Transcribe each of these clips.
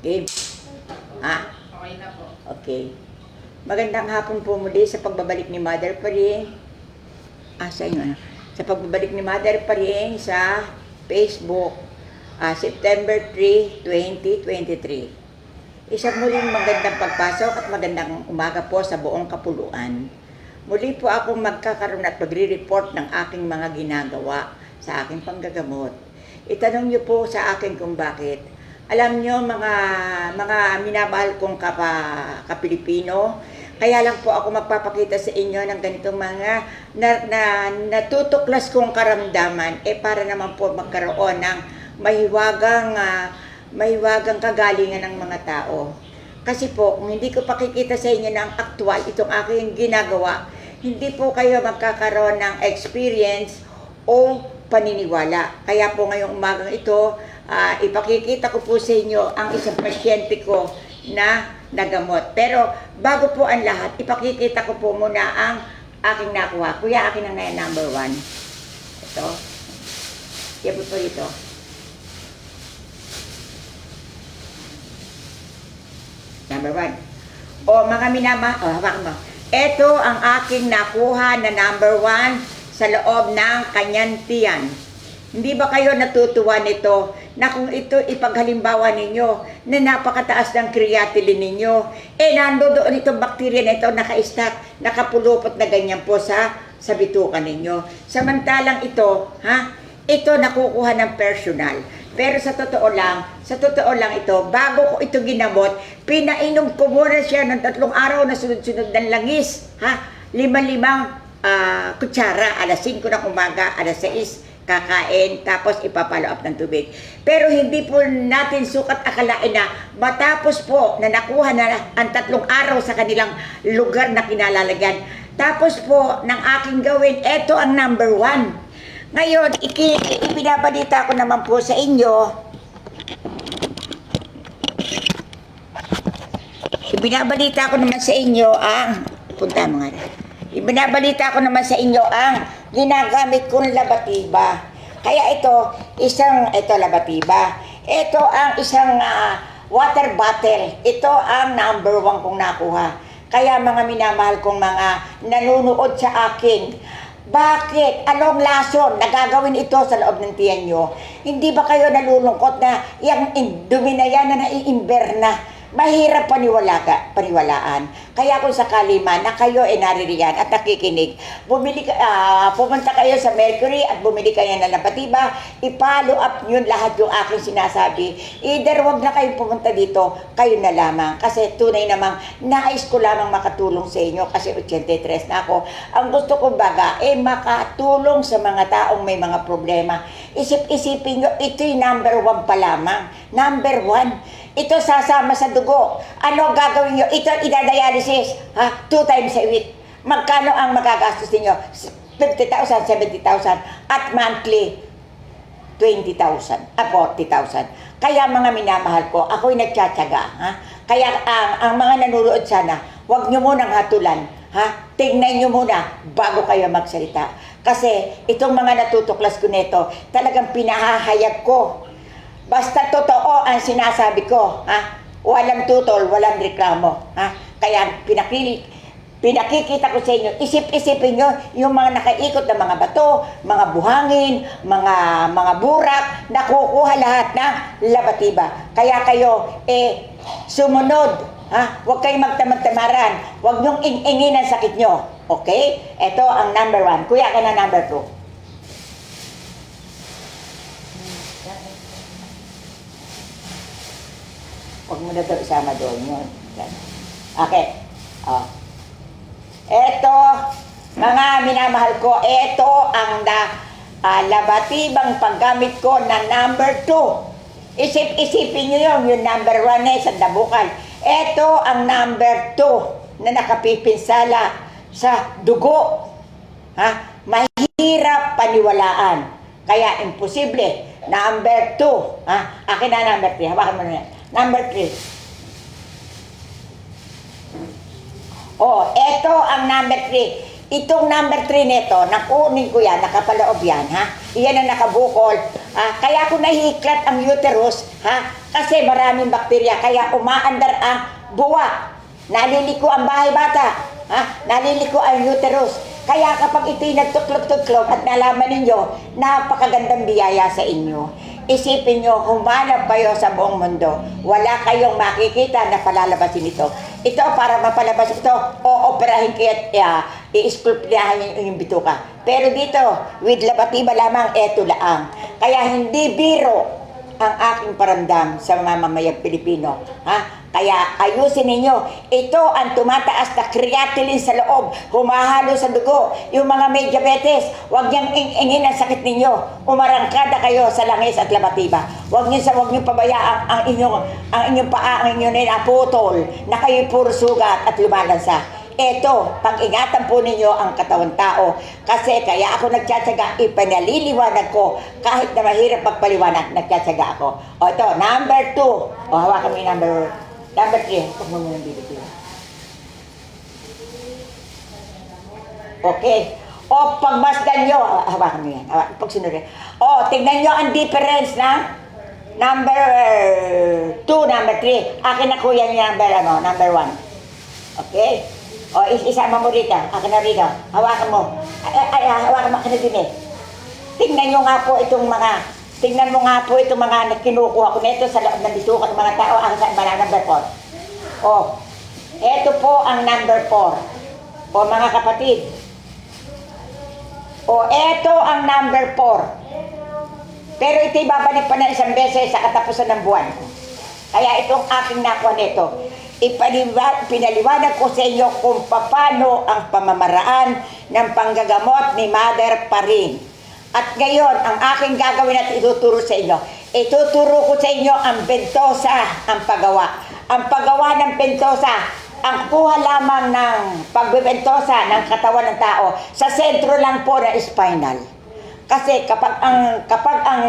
Game. Ah, Okay na po. okay. Magandang hapon po muli sa pagbabalik ni Mother pa rin. Ah, sa inyo na. Sa pagbabalik ni Mother pa rin sa Facebook. Ah, September 3, 2023. Isang muling magandang pagpasok at magandang umaga po sa buong kapuluan. Muli po ako magkakaroon at magre-report ng aking mga ginagawa sa aking panggagamot. Itanong niyo po sa akin kung bakit. Alam niyo mga mga minamahal kong kapa, kapilipino, kaya lang po ako magpapakita sa inyo ng ganitong mga na, na, natutuklas kong karamdaman eh para naman po magkaroon ng mahiwagang ah, mahiwagang kagalingan ng mga tao. Kasi po, kung hindi ko pakikita sa inyo ng aktual itong aking ginagawa, hindi po kayo magkakaroon ng experience o paniniwala. Kaya po ngayong umagang ito, ah, ipakikita ko po sa inyo ang isang pasyente ko na nagamot. Pero bago po ang lahat, ipakikita ko po muna ang aking nakuha. Kuya, akin ang number one. Ito. Yan po po ito. Number one. O mga minama, o hawakan mo. Ito ang aking nakuha na number one sa loob ng kanyang. Hindi ba kayo natutuwa nito na kung ito ipaghalimbawa ninyo na napakataas ng creatinine ninyo, eh nandoon itong bakterya na ito naka-stack, nakapulupot na ganyan po sa, sa bituka ninyo. Samantalang ito, ha, ito nakukuha ng personal. Pero sa totoo lang, sa totoo lang ito, bago ko ito ginamot, pinainom ko muna siya ng tatlong araw na sunod-sunod ng langis. Ha? Lima-limang ah, kutsara, alas 5 ng umaga, alas 6 kakain, tapos ipapalo up ng tubig. Pero hindi po natin sukat akalain na matapos po na nakuha na ang tatlong araw sa kanilang lugar na kinalalagyan, tapos po ng aking gawin, eto ang number one. Ngayon, iki, ipinabalita ko naman po sa inyo, ibinabalita ko naman sa inyo ang, punta mo nga, ibinabalita ko naman sa inyo ang ginagamit kong labatiba. Kaya ito, isang, ito labatiba. Ito ang isang ah, water bottle. Ito ang number one kong nakuha. Kaya mga minamahal kong mga nanonood sa akin, bakit? Anong lason na gagawin ito sa loob ng tiyan nyo? Hindi ba kayo nalulungkot na yung dumi na yan na naiimber na? Mahirap paniwala ka, paniwalaan. Kaya kung sakali man na kayo ay naririyan at nakikinig, bumili ah, pumunta kayo sa Mercury at bumili kayo ng lapatiba, ipalo up nyo lahat yung aking sinasabi. Either wag na kayong pumunta dito, kayo na lamang. Kasi tunay namang nais ko lamang makatulong sa inyo kasi 83 na ako. Ang gusto ko baga, eh makatulong sa mga taong may mga problema. Isip-isipin nyo, ito'y number one pa lamang. Number one. Ito sasama sa dugo. Ano gagawin nyo? Ito idadialysis. Ha? Two times a week. Magkano ang magagastos ninyo? 50,000, 70,000. At monthly, 20,000, ah, 40,000. Kaya mga minamahal ko, ako'y nagtsatsaga. Ha? Kaya ang, ang mga nanunood sana, huwag nyo munang hatulan. Ha? Tingnan nyo muna bago kayo magsalita. Kasi itong mga natutuklas ko nito, talagang pinahahayag ko. Basta totoo ang sinasabi ko. Ha? Walang tutol, walang reklamo. Ha? Kaya pinakili, pinakikita ko sa inyo, isip-isipin nyo yung mga nakaikot na mga bato, mga buhangin, mga mga burak, nakukuha lahat ng labatiba. Kaya kayo, eh, sumunod. Ha? Huwag kayong magtamad-tamaran. Huwag nyong ing-ingin ang sakit nyo. Okay? Ito ang number one. Kuya ka na number two. Huwag mo na ito isama doon yun. Okay. Oh. Eto, mga minamahal ko, eto ang na, ah, labatibang paggamit ko na number two. Isip-isipin nyo yun, yung number one na sa dabukan. Eto ang number two na nakapipinsala sa dugo. Ha? Mahirap paniwalaan. Kaya imposible. Number two. Ha? Akin na number three. Hawakan mo na yan. Number three. Oh, eto ang number three. Itong number 3 nito, nakunin ko yan, nakapaloob yan, ha? Iyan ang nakabukol. Ah, kaya ko nahihiklat ang uterus, ha? Kasi maraming bakterya, kaya umaandar ang buwa. Naliliko ang bahay bata, ha? Naliliko ang uterus. Kaya kapag ito'y nagtuklog-tuklog at nalaman ninyo, napakagandang biyaya sa inyo. Isipin nyo, humanap kayo sa buong mundo. Wala kayong makikita na palalabasin ito. Ito, para mapalabas ito, o-operahin kayo at uh, i-sculptahan yung, yung bituka. Pero dito, with labatiba lamang, eto laang. Kaya hindi biro ang aking paramdam sa mamamayang Pilipino. Ha? Kaya ayusin ninyo, ito ang tumataas na creatinine sa loob, humahalo sa dugo. Yung mga may diabetes, huwag niyang ing-ingin ang sakit ninyo. Umarangkada kayo sa langis at labatiba. Huwag niyo sa huwag niyo pabayaan ang inyong ang inyong paa, ang inyong naputol, na kayo puro sugat at lumalansa. Ito, pag-ingatan po ninyo ang katawan tao. Kasi kaya ako nagtsatsaga, ipanaliliwanag ko. Kahit na mahirap magpaliwanag, nagtsatsaga ako. O ito, number two. O hawakan mo yung number, number three. Huwag mo muna bibigyan. Okay. O pagmasdan nyo, ah, hawakan mo yan. Hawakan, pag sunod yan. O, tignan nyo ang difference na number two, number three. Akin na kuya yung number, ano, number one. Okay? O, is isama mo rito. Akin na rito. Hawakan mo. Ay, ay hawakan mo. Akin na din eh. Tingnan nyo nga po itong mga, tingnan mo nga po itong mga kinukuha ko nito sa loob ng bitukan ng mga tao. Ang sa mga number 4. O, eto po ang number 4. O mga kapatid. O, eto ang number 4. Pero ito'y babalik pa na isang beses sa katapusan ng buwan. Kaya itong aking nakuha nito, ipaliwa, pinaliwanag ko sa inyo kung paano ang pamamaraan ng panggagamot ni Mother Paring. At ngayon, ang aking gagawin at ituturo sa inyo, ituturo ko sa inyo ang bentosa, ang paggawa. Ang paggawa ng bentosa, ang kuha lamang ng pagbebentosa ng katawan ng tao sa sentro lang po ng spinal. Kasi kapag ang kapag ang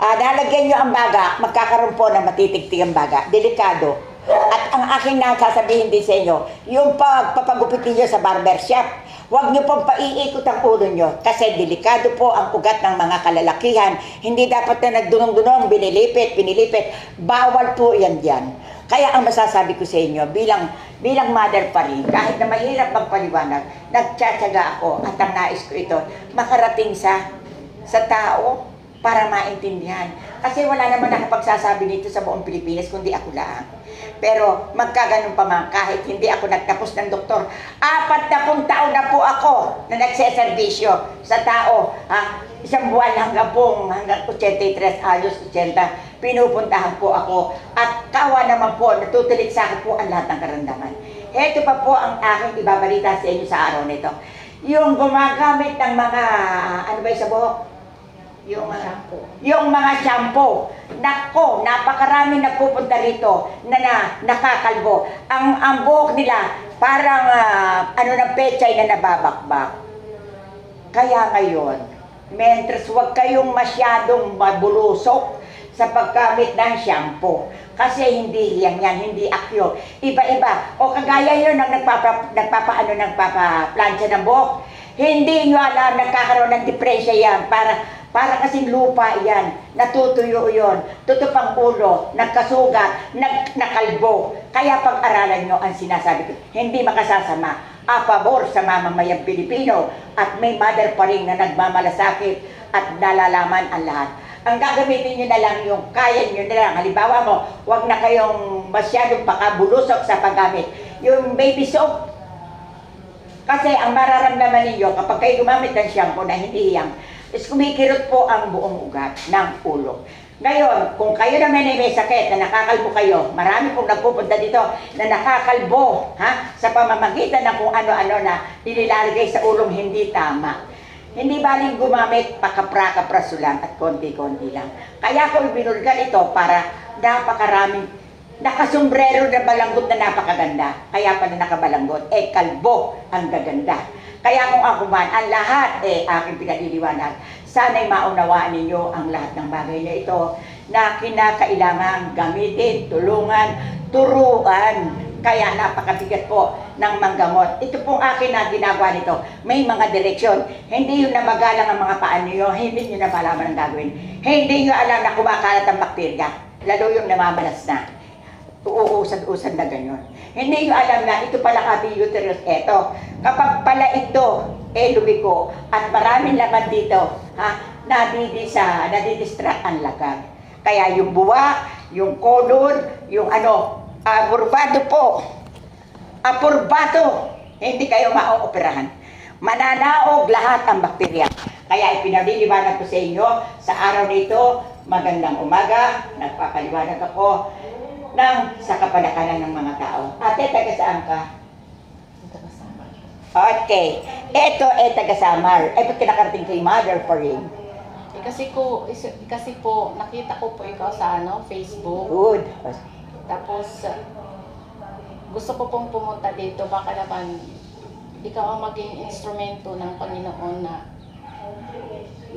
ah, lalagyan nyo ang baga, magkakaroon po ng matitigtig ang baga. Delikado. At ang aking nasasabihin din sa inyo, yung pagpapagupit niyo sa barbershop, huwag niyo pong paiikot ang ulo nyo kasi delikado po ang ugat ng mga kalalakihan. Hindi dapat na nagdunong-dunong, binilipit, binilipit. Bawal po yan dyan. Kaya ang masasabi ko sa inyo, bilang bilang mother pa rin, kahit na mahirap magpaliwanag, nagtsatsaga ako at ang nais ko ito, makarating sa sa tao para maintindihan. Kasi wala naman nakapagsasabi nito sa buong Pilipinas kundi ako lang. Pero magkaganon pa man, kahit hindi ako nagtapos ng doktor, apat na pung taon na po ako na nagseservisyo sa tao. Ha? Isang buwan hanggang pong, hanggang 83 anos, 80, pinupuntahan po ako. At kawa naman po, natutulik sa akin po ang lahat ng karamdaman. Ito pa po ang aking ibabalita sa inyo sa araw nito. Yung gumagamit ng mga, ano ba yung sa buhok? Yung mga Yung mga shampoo. Nako, napakarami nagpupunta rito na, na nakakalbo. Ang ang buhok nila parang ah, ano ng pechay na nababakbak. Kaya ngayon, mentors, huwag kayong masyadong mabulusok sa paggamit ng shampoo. Kasi hindi yan yan, hindi akyo. Iba-iba. O kagaya yun ng nagpapa, nagpapaano, nagpapaplansya ng buhok. Hindi nyo alam, nagkakaroon ng depresya yan. Para, para kasing lupa yan. Natutuyo yon Tutupang ulo, nagkasugat, nag, nakalbo. Kaya pag-aralan nyo ang sinasabi ko, hindi makasasama a pabor sa mamamayang Pilipino at may mother pa rin na nagmamalasakit at nalalaman ang lahat. Ang gagamitin nyo na lang yung kaya nyo na lang. Halimbawa mo, huwag na kayong masyadong pakabulusok sa paggamit. Yung baby soap, kasi ang mararamdaman ninyo kapag kayo gumamit ng shampoo na hindi hiyang, is kumikirot po ang buong ugat ng ulo. Ngayon, kung kayo naman ay may sakit na nakakalbo kayo, marami pong nagpupunta dito na nakakalbo ha, sa pamamagitan ng kung ano-ano na inilalagay sa ulong hindi tama. Hindi baling gumamit pakapra-kapraso lang at konti-konti lang. Kaya ko ibinulgan ito para napakaraming nakasombrero na balanggot na napakaganda. Kaya pala nakabalanggot, eh kalbo ang gaganda. Kaya kung ako man, ang lahat eh aking pinaliliwanag. Sana'y maunawaan ninyo ang lahat ng bagay na ito na kinakailangan gamitin, tulungan, turuan Kaya napakabigat po ng manggamot. Ito pong akin na ginagawa nito. May mga direksyon. Hindi yun na magalang ang mga paan niyo. Hindi nyo na malaman ang gagawin. Hindi nyo alam na kumakalat ang bakterya. Lalo yung namamalas na. Uusad-usad na ganyan. Hindi nyo alam na ito pala kabiuterus. Eto, kapag pala ito, eh lumiko, at maraming laman dito, ha, nadidisa, nadidistract ang lagag. Kaya yung buwa, yung colon, yung ano, aburbado po, apurbado, hindi kayo mauoperahan. Mananaog lahat ang bakterya. Kaya ipinaliliwanag ko sa inyo, sa araw nito, magandang umaga, nagpapaliwanag ako ng sa kapalakanan ng mga tao. Ate, taga saan ka? Okay. Ito ay taga Samar. Ay, ba't ka nakarating kay Mother pa rin? Eh, kasi ko is- kasi po nakita ko po ikaw sa ano Facebook. Good. Tapos gusto ko pong pumunta dito baka naman ikaw ang maging instrumento ng Panginoon na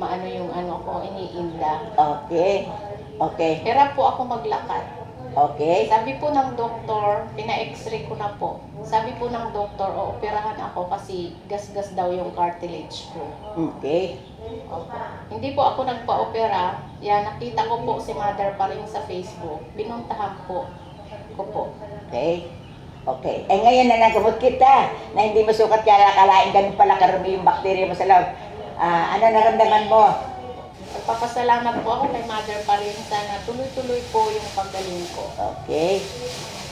maano yung ano ko iniinda. Okay. Okay. Pero po ako maglakad. Okay. Sabi po ng doktor, pina-x-ray ko na po. Sabi po ng doktor, ooperahan ako kasi gas-gas daw yung cartilage ko. Okay. Opo. Hindi po ako nagpa-opera. Yan, nakita ko po si mother pa rin sa Facebook. Binuntahan po ko po. Okay. Okay. Eh ngayon na nagamot kita na hindi mo sukat kaya kalain ganun pala karumi yung bakterya mo sa loob. Ah, ano naramdaman mo? Nagpapasalamat po ako kay mother pa rin. Sana tuloy-tuloy po yung paggaling ko. Okay.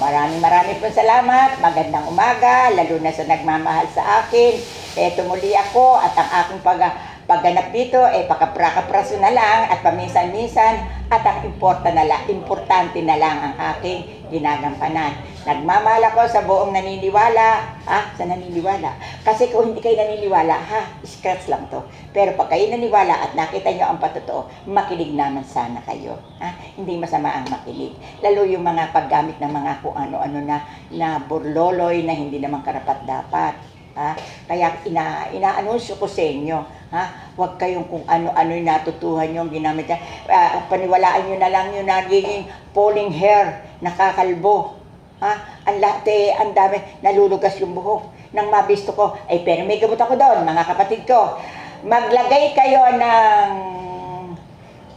Maraming maraming po salamat. Magandang umaga, lalo na sa nagmamahal sa akin. Eto muli ako at ang aking pag pagganap dito ay pakaprakapraso na lang at paminsan-minsan at ang importa na lang, importante na lang ang aking ginagampanan. Nagmamahal ako sa buong naniniwala, ha? Sa naniniwala. Kasi kung hindi kayo naniniwala, ha? Scratch lang to. Pero pag kayo naniwala at nakita nyo ang patotoo, makinig naman sana kayo. Ha? Hindi masama ang makinig. Lalo yung mga paggamit ng mga kung ano-ano na, na burloloy na hindi naman karapat dapat. Ha? Kaya ina, inaanunsyo ko sa inyo, ha? Huwag kayong kung ano-ano yung natutuhan nyo, ginamit niya. Ah, paniwalaan nyo na lang yung nagiging pulling hair, nakakalbo. Ha? Ang lahat eh, ang dami, nalulugas yung buhok. Nang mabisto ko, ay pero may gamot ako doon, mga kapatid ko. Maglagay kayo ng,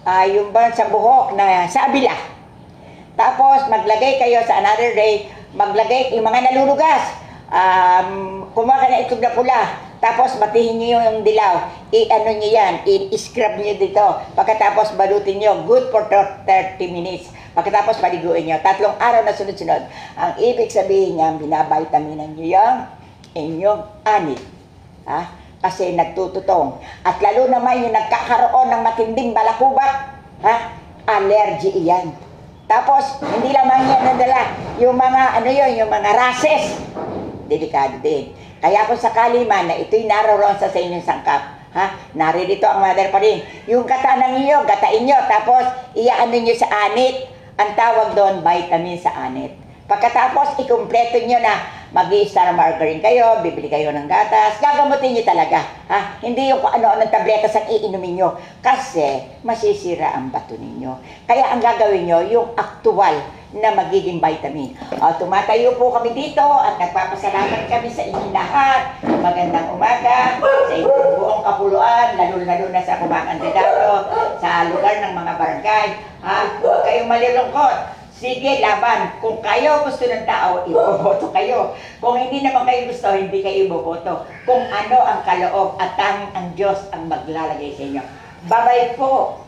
ah, yung ba sa buhok na sa abila. Tapos maglagay kayo sa another day, maglagay yung mga nalulugas. Um, kumuha ka na itlog na pula. Tapos batihin niyo yung dilaw. I-ano niyo yan, i-scrub niyo dito. Pagkatapos balutin niyo, good for 30 minutes. Pagkatapos paliguin niyo, tatlong araw na sunod-sunod. Ang ibig sabihin niya, binabaitaminan niyo yung inyong anit. Ha? Kasi nagtututong. At lalo naman yung nagkakaroon ng matinding balakubak, ha? Allergy iyan. Tapos, hindi lamang yan nadala. Yung mga, ano yun, yung mga rashes. Delikado din. Kaya kung sakali man na ito'y naroon sa sa inyong sangkap, ha? Naririto ang mother pa rin. Yung gata ng iyo, gatain nyo. Tapos, iyaano nyo sa anit. Ang tawag doon, vitamin sa anit. Pagkatapos, ikumpleto nyo na mag star margarine kayo, bibili kayo ng gatas, gagamutin nyo talaga. Ha? Hindi yung kung ano-ano tabletas ang iinumin nyo. Kasi, masisira ang bato ninyo. Kaya ang gagawin nyo, yung aktual na magiging vitamin. O, tumatayo po kami dito at nagpapasalamat kami sa inyo lahat. Magandang umaga sa inyong buong kapuluan, lalo-lalo na sa kumakandidado, sa lugar ng mga barangay. Ha? Huwag kayong malilungkot. Sige, laban. Kung kayo gusto ng tao, iboboto kayo. Kung hindi naman kayo gusto, hindi kayo iboboto. Kung ano ang kaloob at tanging ang Diyos ang maglalagay sa inyo. Babay po.